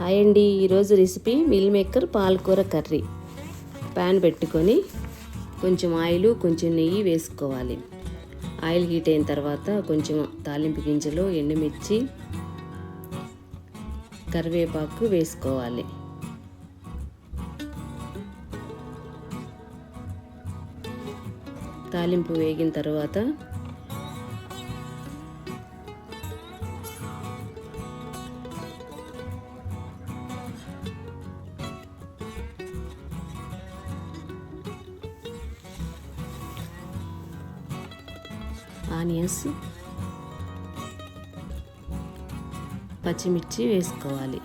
Hi అండి. ఈరోజు recipe meal maker పాలకూర కర్రీ. ప్యాన్ పెట్టుకొని కొంచెం ఆయిల్ కొంచెం నెయ్యి వేసుకోవాలి. ఆయిల్ హీట్ అయిన తర్వాత కొంచెం తాలింపు గింజలు ఎండుమిర్చి కరివేపాకు వేసుకోవాలి. తాలింపు వేగిన తర్వాత ఆనియన్స్ పచ్చిమిర్చి వేసుకోవాలి.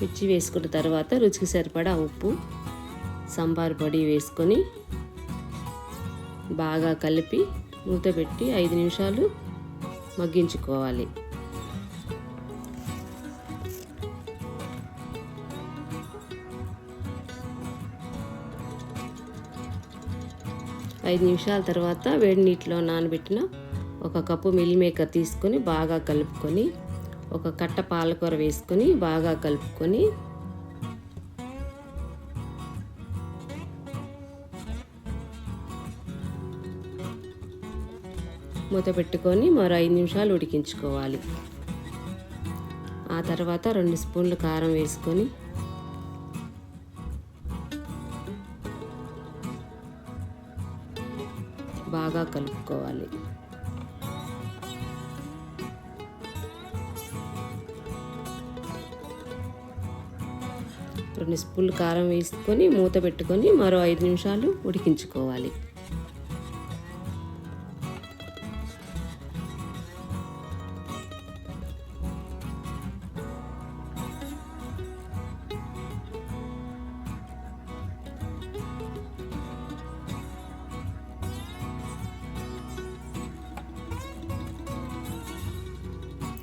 మిర్చి వేసుకున్న తర్వాత రుచికి సరిపడా ఉప్పు సాంబార్ పొడి వేసుకొని బాగా కలిపి మూత పెట్టి ఐదు నిమిషాలు మగ్గించుకోవాలి. ఐదు నిమిషాల తర్వాత వేడి నీటిలో నానబెట్టిన ఒక కప్పు మిల్ మేకర్ తీసుకొని బాగా కలుపుకొని ఒక కట్ట పాలకూర వేసుకొని బాగా కలుపుకొని మూత పెట్టుకొని మరో ఐదు నిమిషాలు ఉడికించుకోవాలి. ఆ తర్వాత రెండు స్పూన్లు కారం వేసుకొని బాగా కలుపుకోవాలి. రెండు స్పూన్లు కారం వేసుకొని మూత పెట్టుకొని మరో ఐదు నిమిషాలు ఉడికించుకోవాలి.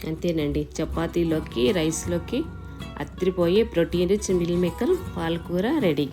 అంతేనండి. చపాతీలోకి రైస్లోకి అత్తిరిపోయే ప్రోటీన్ రిచ్ మిల్ మేకర్ పాలకూర రెడీ.